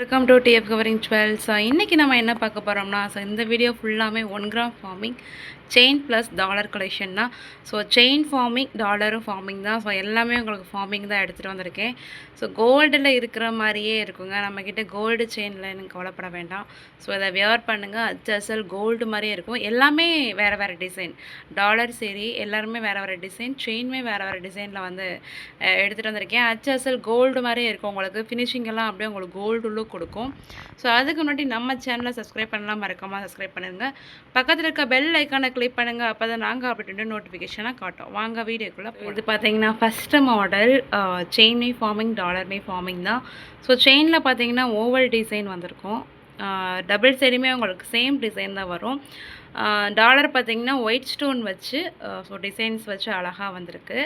Welcome to DF covering டுவெல் so இன்றைக்கி நம்ம என்ன பார்க்க போகிறோம்னா ஸோ இந்த வீடியோ ஃபுல்லாமே one gram forming chain plus dollar collection தான். ஸோ செயின் ஃபார்மிங் டாலரும் ஃபார்மிங் தான். ஸோ எல்லாமே உங்களுக்கு ஃபார்மிங் தான் எடுத்துகிட்டு வந்திருக்கேன். ஸோ கோல்டில் இருக்கிற மாதிரியே இருக்குங்க. நம்மக்கிட்ட கோல்டு செயினில் எனக்கு கவலைப்பட வேண்டாம். ஸோ இதை வியர் பண்ணுங்கள் அச்சசல் கோல்டு மாதிரியே இருக்கும். எல்லாமே வேறு வேறு டிசைன் டாலர் சரி எல்லாருமே வேறு வேறு டிசைன் செயினுமே வேறு வேறு டிசைனில் வந்து எடுத்துகிட்டு வந்திருக்கேன். அச்சசல் கோல்டு மாதிரியே இருக்கும் உங்களுக்கு. ஃபினிஷிங் எல்லாம் அப்படியே உங்களுக்கு கோல்டு லுக் கொடுக்கும். ஸோ அதுக்கு முன்னாடி நம்ம சேனலை சப்ஸ்கிரைப் பண்ணலாம். மறக்காமல் சப்ஸ்கிரைப் பண்ணுங்க. பக்கத்தில் இருக்க பெல் ஐக்கானை கிளிக் பண்ணுங்கள் அப்போ தான் நாங்கள் அப்படின்ட்டு நோட்டிஃபிகேஷனாக காட்டும். வாங்க வீடியோக்குள்ளே இது பார்த்தீங்கன்னா ஃபஸ்ட்டு மாடல் செயின் மே ஃபார்மிங் டாலர் மே ஃபார்மிங் தான். ஸோ செயினில் பார்த்தீங்கன்னா ஓவல் டிசைன் வந்திருக்கும். டபுள் சைடுமே உங்களுக்கு சேம் டிசைன் தான் வரும். டாலர் பார்த்திங்கன்னா ஒயிட் ஸ்டோன் வச்சு ஸோ டிசைன்ஸ் வச்சு அழகாக வந்திருக்கு.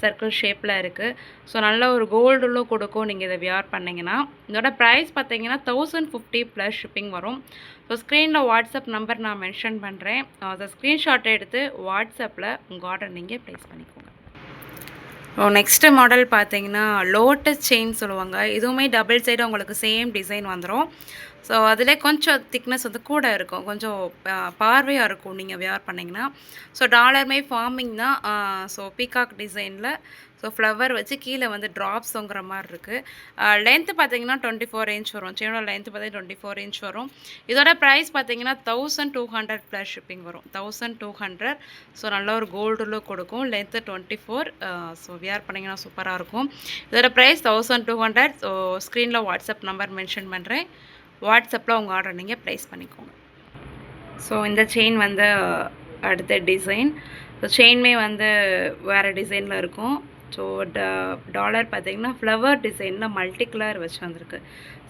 சர்க்கிள் ஷேப்பில் இருக்குது ஸோ நல்ல ஒரு கோல்டு கொடுக்கும். நீங்கள் இதை வியார் பண்ணிங்கன்னா இதோட ப்ரைஸ் பார்த்தீங்கன்னா தௌசண்ட் ஃபிஃப்டி ப்ளஸ் ஷிப்பிங் வரும். ஸோ ஸ்க்ரீனில் வாட்ஸ்அப் நம்பர் நான் மென்ஷன் பண்ணுறேன் அதை ஸ்க்ரீன்ஷாட் எடுத்து வாட்ஸ்அப்பில் உங்கள் ஆர்டர் நீங்கள் ப்ளேஸ் பண்ணிக்கோங்க. நெக்ஸ்ட்டு மாடல் பார்த்தீங்கன்னா லோட்டஸ் செயின் சொல்லுவாங்க. இதுவுமே டபுள் சைடு உங்களுக்கு சேம் டிசைன் வந்துடும் ஸோ அதில் கொஞ்சம் திக்னஸ் வந்து கூட இருக்கும். கொஞ்சம் பார்வையாக இருக்கும் நீங்கள் வியர் பண்ணிங்கன்னா. ஸோ டாலர்மே ஃபார்மிங் தான். ஸோ பீகாக் டிசைனில் ஸோ ஃப்ளவர் வச்சு கீழே வந்து ட்ராப்ஸ் தொங்குற மாதிரி இருக்குது லென்த்து பார்த்தீங்கன்னா டுவெண்ட்டி ஃபோர் இன்ச் வரும் செயினோட லென்த்து பார்த்தீங்கன்னா டுவெண்ட்டி ஃபோர் இன்ச் வரும். இதோட ப்ரைஸ் பார்த்தீங்கன்னா thousand two hundred plus shipping வரும். தௌசண்ட் டூ ஹண்ட்ரட் ஸோ நல்ல ஒரு கோல்டு லுக் கொடுக்கும். Length twenty four so wear பண்ணிங்கன்னா சூப்பராக இருக்கும். இதோட price thousand two hundred so ஸ்க்ரீனில் வாட்ஸ்அப் நம்பர் மென்ஷன் பண்ணுறேன் வாட்ஸ்அப்பில் உங்கள் ஆர்டர் நீங்கள் ப்ளேஸ் பண்ணிக்கோங்க. ஸோ இந்த செயின் வந்து அடுத்த டிசைன் ஸோ செயின்மே வந்து வேறு டிசைனில் இருக்கும். ஸோ ட டாலர் பார்த்தீங்கன்னா ஃப்ளவர் டிசைனில் மல்டி கலர் வச்சு வந்திருக்கு.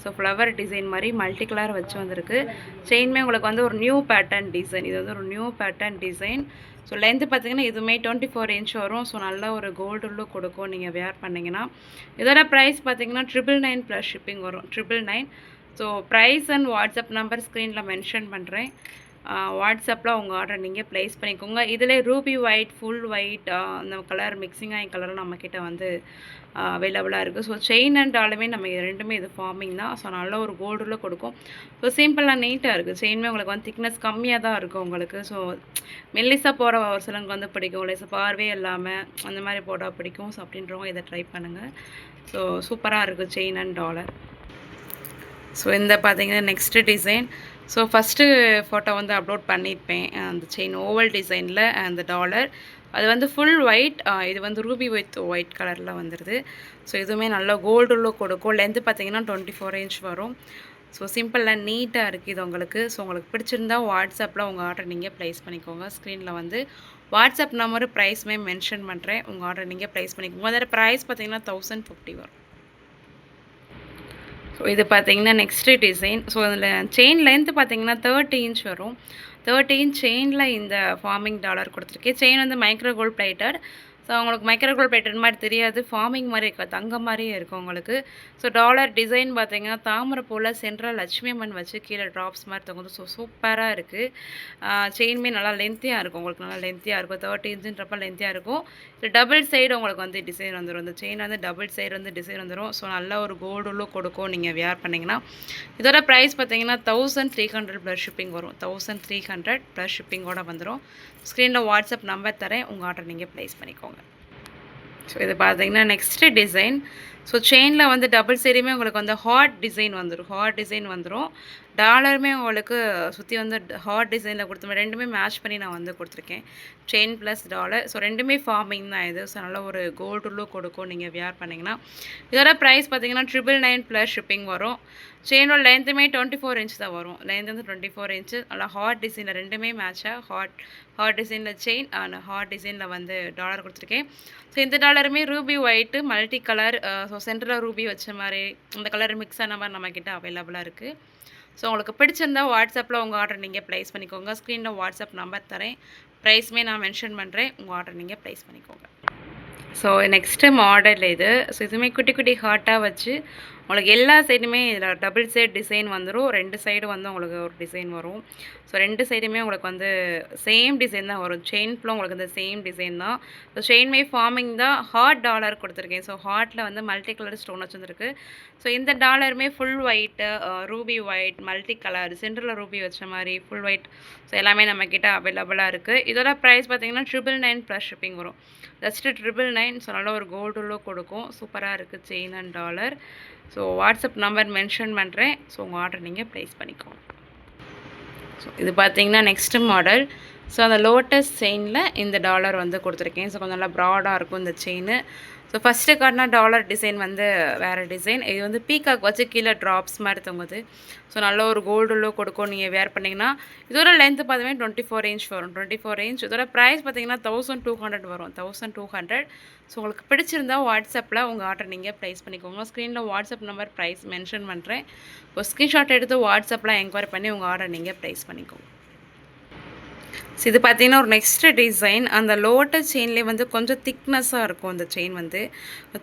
ஸோ ஃப்ளவர் டிசைன் மாதிரி மல்டி கலர் வச்சு வந்திருக்கு. செயின்மே உங்களுக்கு வந்து ஒரு நியூ பேட்டர்ன் டிசைன் இது வந்து ஒரு new pattern design so length பார்த்தீங்கன்னா இதுவுமே டுவெண்ட்டி ஃபோர் இன்ச் வரும். ஸோ நல்ல ஒரு கோல்டு லுக் கொடுக்கும் நீங்கள் வேர் பண்ணிங்கன்னா. இதோட ப்ரைஸ் பார்த்தீங்கன்னா ட்ரிபிள் நைன் ப்ளஸ் ஷிப்பிங் வரும். Triple nine so price and WhatsApp number ஸ்க்ரீனில் மென்ஷன் பண்ணுறேன் வாட்ஸ்அப்பில் உங்கள் ஆர்டர் நீங்கள் ப்ளேஸ் பண்ணிக்கோங்க. இதில் ரூபி ஒயிட் ஃபுல் ஒயிட் அந்த கலர் மிக்சிங் ஆகி கலரும் நம்மக்கிட்ட வந்து அவைலபிளாக இருக்குது ஸோ செயின் அண்ட் ஆளுமே நம்ம இது ரெண்டுமே இது ஃபார்மிங் தான். ஸோ நல்ல ஒரு கோல்டில் கொடுக்கும். ஸோ சிம்பிளாக நீட்டாக இருக்குது செயின்மே உங்களுக்கு வந்து திக்னஸ் கம்மியாக தான் இருக்கும் உங்களுக்கு. ஸோ மெல்லிசாக போகிற ஒரு சிலருக்கு வந்து பிடிக்கும். லேசாக பார்வையே இல்லாமல் அந்த மாதிரி போட்டால் பிடிக்கும். ஸோ அப்படின்றவங்க இதை ட்ரை பண்ணுங்கள் ஸோ சூப்பராக இருக்குது செயின் அண்ட் டாலர் ஸோ இந்த பார்த்தீங்கன்னா next design so first photo வந்து அப்லோட் பண்ணியிருப்பேன். அந்த செயின் ஓவல் டிசைனில் அந்த டாலர் அது வந்து ஃபுல் ஒயிட் இது வந்து ரூபி வித் ஒயிட் கலரில் வந்துடுது ஸோ இதுவுமே நல்லா கோல்டு லுக் கொடுக்கும். லென்த்து பார்த்தீங்கன்னா டுவெண்ட்டி ஃபோர் இன்ச் வரும் ஸோ சிம்பிளாக நீட்டாக இருக்குது இது உங்களுக்கு. ஸோ உங்களுக்கு பிடிச்சிருந்தா வாட்ஸ்அப்பில் உங்கள் ஆர்டர் நீங்கள் ப்ளேஸ் பண்ணிக்கோங்க. ஸ்க்ரீனில் வந்து வாட்ஸ்அப் நம்பரு ப்ரைஸுமே மென்ஷன் பண்ணுறேன் உங்கள் ஆர்டர் நீங்கள் ப்ளேஸ் பண்ணிக்கோங்க. அதோட ப்ரைஸ் பார்த்தீங்கன்னா தௌசண்ட் ஃபிஃப்டி வரும். ஸோ இது பார்த்தீங்கன்னா நெக்ஸ்ட்டு டிசைன் ஸோ அதில் செயின் லென்த்து பார்த்தீங்கன்னா தேர்ட்டி இன்ச் வரும். தேர்ட்டி இன்ச் செயினில் இந்த ஃபார்மிங் டாலர் கொடுத்துருக்கேன் செயின் வந்து மைக்ரோ கோல்ட் பிளேட்டட் ஸோ அவங்களுக்கு மைக்ரோகோல் பேட்டர்ன் மாதிரி தெரியாது. ஃபார்மிங் மாதிரி இருக்காது தங்க மாதிரியே இருக்கும் உங்களுக்கு. ஸோ டாலர் டிசைன் பார்த்தீங்கன்னா தாமரை போல் சென்ட்ரல் லட்சுமி அம்மன் வச்சு கீழே ட்ராப்ஸ் மாதிரி தொங்குது ஸோ சூப்பராக இருக்குது செயின்மே நல்லா லென்த்தியாக இருக்கும். உங்களுக்கு நல்லா லென்த்தியாக இருக்கும். தேர்ட்டி இன்ச்சுன்றப்ப லென்த்தியாக இருக்கும். ஸோ டபுள் சைடு உங்களுக்கு வந்து டிசைன் வந்துடும் இந்த செயின் வந்து டபுள் சைடு வந்து டிசைன் வந்துடும் ஸோ நல்ல ஒரு கோல்டு லுக் கொடுக்கும் நீங்கள் வியர் பண்ணிங்கன்னா. இதோட ப்ரைஸ் பார்த்தீங்கன்னா thousand three hundred plus shipping வரும். தௌசண்ட் த்ரீ ஹண்ட்ரட் ப்ளஸ் ஷிப்பிங்கோட வந்துடும் ஸ்க்ரீனில் வாட்ஸ்அப் நம்பர் தரேன். உங்கள் ஆர்டர் நீங்கள் ப்ளேஸ் பண்ணிக்கோங்க. ஸோ இது பார்த்தீங்கன்னா நெக்ஸ்ட்டு டிசைன் ஸோ செயினில் வந்து டபுள் சேரியுமே உங்களுக்கு வந்து ஹார்ட் டிசைன் வந்துடும் ஹார்ட் டிசைன் வந்துடும் டாலருமே உங்களுக்கு சுற்றி வந்து ஹார்ட் டிசைனில் கொடுத்து ரெண்டுமே மேட்ச் பண்ணி நான் வந்து கொடுத்துருக்கேன். செயின் ப்ளஸ் டாலர் ஸோ ரெண்டுமே ஃபார்மிங் தான் இது. ஸோ நல்ல ஒரு கோல்டு லுக் கொடுக்கும் நீங்கள் வியர் பண்ணிங்கன்னா. இதோட ப்ரைஸ் பார்த்தீங்கன்னா ட்ரிபிள் நைன் ப்ளஸ் ஷிப்பிங் வரும். செயினோட லென்த்துமே டுவெண்ட்டி ஃபோர் இன்ச் தான் வரும். லென்த் வந்து டுவெண்ட்டி ஃபோர் இன்ச்சு நல்லா ஹார்ட் டிசைனில் ரெண்டுமே மேட்சாக ஹார்ட் ஹார்ட் டிசைனில் செயின் அண்ட் ஹார்ட் டிசைனில் வந்து டாலர் கொடுத்துருக்கேன். ஸோ இந்த டாலருமே ruby white multi colour so சென்டரில் ரூபி வச்ச மாதிரி அந்த கலர் மிக்ஸ் ஆன மாதிரி நம்மக்கிட்ட அவைலபிளாக இருக்குது ஸோ உங்களுக்கு பிடிச்சிருந்தா வாட்ஸ்அப்பில் உங்கள் ஆர்டர் நீங்கள் ப்ளேஸ் பண்ணிக்கோங்க. ஸ்க்ரீனில் வாட்ஸ்அப் நம்பர் தரேன். ப்ரைஸுமே நான் மென்ஷன் பண்ணுறேன் உங்கள் ஆர்டர் நீங்கள் ப்ளேஸ் பண்ணிக்கோங்க. ஸோ நெக்ஸ்ட்டு மாடல் இது. ஸோ இதுவுமே குட்டி குட்டி ஹார்ட்டாக வச்சு உங்களுக்கு எல்லா சைடுமே இதில் டபுள் சைடு டிசைன் வந்துடும் ரெண்டு சைடு வந்து உங்களுக்கு ஒரு டிசைன் வரும். ஸோ ரெண்டு சைடுமே உங்களுக்கு வந்து சேம் டிசைன் தான் வரும். செயின் ஃபுல்லாக உங்களுக்கு இந்த சேம் டிசைன் தான். ஸோ செயின் மே ஃபார்மிங் தான் ஹார்ட் டாலர் கொடுத்துருக்கேன். ஸோ ஹார்ட்டில் வந்து மல்டி கலர் ஸ்டோன் வச்சுருக்கு ஸோ இந்த டாலருமே full white ruby white multi colour சென்டரில் ரூபி வச்ச மாதிரி ஃபுல் ஒயிட் ஸோ எல்லாமே நம்மக்கிட்ட அவைலபிளாக இருக்குது இதோட ப்ரைஸ் பார்த்தீங்கன்னா ட்ரிபிள் நைன் ப்ளஸ் ஷிப்பிங் வரும். ஜஸ்ட்டு ட்ரிபிள் நைன் ஸோ நல்ல ஒரு கோல்டு லுக் கொடுக்கும். சூப்பராக இருக்குது chain and dollar so so WhatsApp number mention பண்ணுறேன் ஸோ உங்கள் ஆர்டர் நீங்கள் ப்ளேஸ் பண்ணிக்கோங்க. ஸோ இது பார்த்தீங்கன்னா நெக்ஸ்ட்டு மாடல் ஸோ அந்த லோட்டஸ் செயினில் இந்த டாலர் வந்து கொடுத்துருக்கேன். ஸோ கொஞ்சம் நல்லா ப்ராடாக இருக்கும் இந்த செயின் ஸோ ஃபஸ்ட்டு காட்டினா டாலர் டிசைன் வந்து வேறு டிசைன் இது வந்து பீகாக் வச்சு கீழே ட்ராப்ஸ் மாதிரி தொங்குது. ஸோ நல்ல ஒரு கோல்டு லுக் கொடுக்கும். நீங்கள் வேர் பண்ணிங்கன்னா இதோட லென்த்து பார்த்தீங்கன்னா டுவெண்ட்டி ஃபோர் இன்ச் வரும். டுவெண்ட்டி ஃபோர் இன்ச் இதோட ப்ரைஸ் பார்த்தீங்கன்னா தௌசண்ட் டூ ஹண்ட்ரட் வரும். தௌசண்ட் டூ ஹண்ட்ரட் ஸோ உங்களுக்கு பிடிச்சிருந்தா வாட்ஸ்அப்பில் உங்கள் ஆர்டர் நீங்கள் ப்ரைஸ் பண்ணிக்கோங்க. ஸ்க்ரீனில் வாட்ஸ்அப் நம்பர் ப்ரைஸ் மென்ஷன் பண்ணுறேன் இப்போ ஸ்க்ரீன்ஷாட் எடுத்து வாட்ஸ்அப்பில் என்கொயரி பண்ணி உங்கள் ஆர்டர் நீங்கள் ப்ரைஸ் பண்ணிக்கோங்க. ஸோ இது பார்த்தீங்கன்னா ஒரு நெக்ஸ்ட் டிசைன் அந்த லோட்டஸ் செயின்லேயே வந்து கொஞ்சம் திக்னஸாக இருக்கும் அந்த செயின் வந்து.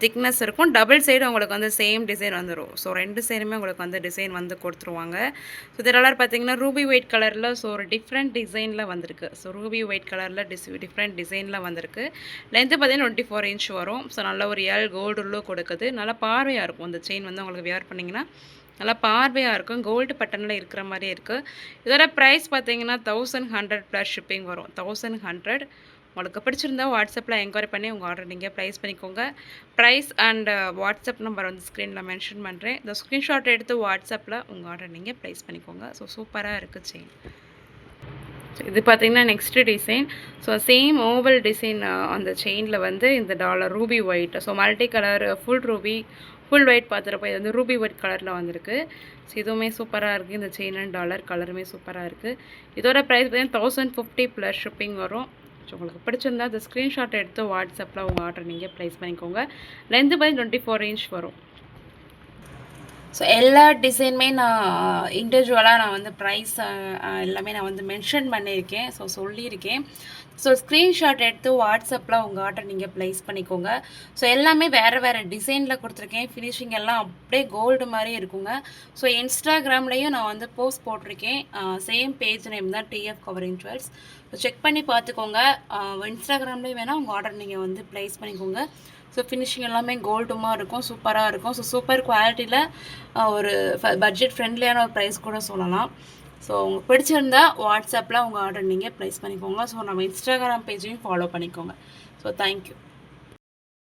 திக்னஸ் இருக்கும். டபுள் சைடு உங்களுக்கு வந்து சேம் டிசைன் வந்துடும் ஸோ ரெண்டு சைடுமே உங்களுக்கு வந்து டிசைன் வந்து கொடுத்துருவாங்க. ஸோ இதெல்லாம் பார்த்தீங்கன்னா ரூபி ஒயிட் கலரில் ஸோ ஒரு டிஃப்ரெண்ட் டிசைனில் வந்திருக்கு. ஸோ ரூபி ஒயிட் கலரில் டிஸ் டிஃப்ரெண்ட் டிசைனில் வந்திருக்கு. லென்த்து பார்த்தீங்கன்னா டுவெண்ட்டி ஃபோர் இன்ச் வரும். ஸோ நல்ல ஒரு ஏழு கோல்டு லுக் கொடுக்குது. நல்லா பார்வையாக இருக்கும். அந்த செயின் வந்து உங்களுக்கு வியர் பண்ணிங்கன்னா நல்லா பார்வையாக இருக்கும். கோல்டு பட்டனில் இருக்கிற மாதிரி இருக்குது இதோட ப்ரைஸ் பார்த்தீங்கன்னா தௌசண்ட் ஹண்ட்ரட் ப்ளஸ் ஷிப்பிங் வரும். தௌசண்ட் ஹண்ட்ரட் உங்களுக்கு பிடிச்சிருந்தா வாட்ஸ்அப்பில் என்கொயரி பண்ணி உங்கள் ஆர்டர் நீங்கள் ப்ரைஸ் பண்ணிக்கோங்க. ப்ரைஸ் அண்ட் வாட்ஸ்அப் நம்பர் வந்து ஸ்க்ரீனில் மென்ஷன் பண்ணுறேன் இந்த ஸ்க்ரீன்ஷாட் எடுத்து வாட்ஸ்அப்பில் உங்கள் ஆர்டர் நீங்கள் ப்ரைஸ் பண்ணிக்கோங்க. ஸோ சூப்பராக இருக்குது செயின் இது பார்த்தீங்கன்னா next design so same oval design அந்த செயினில் வந்து இந்த dollar ruby white so multi colour full ruby full white பார்த்துருப்போம் இது வந்து ரூபி ஒயிட் கலரில் வந்திருக்கு. ஸோ இதுவுமே சூப்பராக இருக்குது இந்த செயின் அண்ட் டாலர் கலருமே சூப்பராக இருக்குது இதோட ப்ரைஸ் பார்த்தீங்கன்னா தௌசண்ட் ஃபிஃப்டி ப்ளஸ் ஷிப்பிங் வரும். ஸோ உங்களுக்கு பிடிச்சிருந்தா அந்த ஸ்க்ரீன்ஷாட் எடுத்து வாட்ஸ்அப்பில் உங்கள் ஆர்டர் நீங்கள் ப்ளேஸ் பண்ணிக்கோங்க. Length by twenty four inch வரும். ஸோ எல்லா டிசைனுமே நான் இண்டிவிஜுவலாக நான் வந்து ப்ரைஸ் எல்லாமே நான் வந்து மென்ஷன் பண்ணியிருக்கேன். ஸோ சொல்லியிருக்கேன். ஸோ ஸ்க்ரீன்ஷாட் எடுத்து வாட்ஸ்அப்பில் உங்கள் ஆர்டர் நீங்கள் ப்ளேஸ் பண்ணிக்கோங்க. ஸோ எல்லாமே வேறு வேறு டிசைனில் கொடுத்துருக்கேன். ஃபினிஷிங் எல்லாம் அப்படியே கோல்டு மாதிரி இருக்குங்க. ஸோ இன்ஸ்டாகிராம்லேயும் நான் வந்து போஸ்ட் போட்டிருக்கேன். சேம் பேஜ் நேம் தான் TF covering jewels so check பண்ணி பார்த்துக்கோங்க. இன்ஸ்டாகிராம்லேயும் வேணால் உங்கள் ஆர்டர் நீங்கள் வந்து ப்ளேஸ் பண்ணிக்கோங்க. ஸோ ஃபினிஷிங் எல்லாமே கோல்டுமாக இருக்கும் சூப்பராக இருக்கும். ஸோ சூப்பர் குவாலிட்டியில் ஒரு பட்ஜெட் ஃப்ரெண்ட்லியான ஒரு ப்ரைஸ் கூட சொல்லலாம். ஸோ உங்களுக்கு பிடிச்சிருந்தா வாட்ஸ்அப்பில் உங்கள் ஆர்டர் நீங்கள் ப்ளேஸ் பண்ணிக்கோங்க. ஸோ நம்ம இன்ஸ்டாகிராம் பேஜையும் ஃபாலோ பண்ணிக்கோங்க. So thank you